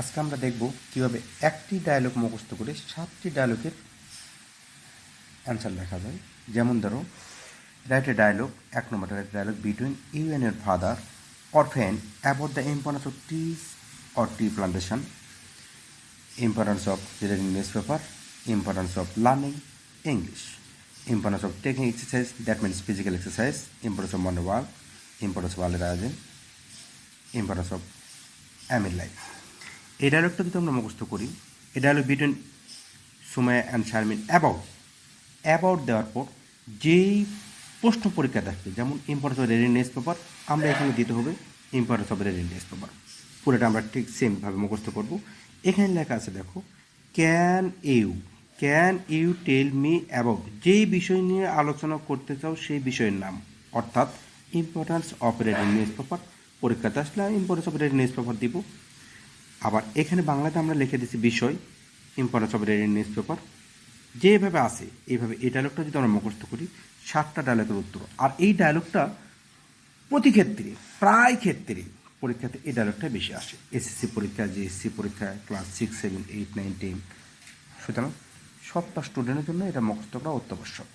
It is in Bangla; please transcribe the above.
আজকে আমরা দেখব কীভাবে একটি ডায়লগ মুখস্থ করে সাতটি ডায়লগের অ্যান্সার লেখা যায় যেমন ধরো রাইট এ ডায়লগ এক নম্বর write dialogue between you and your father or friend about the importance of trees or tree plantation importance of reading newspaper, importance of learning English, importance of taking exercise, that means physical exercise, importance of morning walk, importance of early rising, importance of amin life. এই ডায়লগটা যদি আমরা মুখস্থ করি, এই dialogue between Sumaya and Sharmin about about দেওয়ার পর যেই প্রশ্ন পরীক্ষা থাকবে যেমন importance of reading news paper আমরা এখানে দিতে হবে importance of reading news paper পুরোটা আমরা ঠিক সেমভাবে মুখস্থ করব। এখানে লেখা আছে, দেখো can you can you tell me about যেই বিষয় নিয়ে আলোচনা করতে চাও সেই বিষয়ের নাম? অর্থাৎ importance of reading news paper পরীক্ষাতে আসলে importance of reading news paper দিব। আবার এখানে বাংলাতে আমরা লিখে দিচ্ছি বিষয় importance of reading news paper যেভাবে আসে এইভাবে এই ডায়লগটা যদি আমরা মুখস্থ করি, সাতটা ডায়লগের উত্তর। আর এই ডায়লগটা প্রতি ক্ষেত্রে, প্রায় ক্ষেত্রে পরীক্ষাতে এই ডায়লগটা বেশি আসে। এসএসসি পরীক্ষা জিএসসি পরীক্ষা class six seven eight nine ten সুতরাং সবটা স্টুডেন্টের জন্য এটা মুখস্থ করা অত্যাবশ্যক।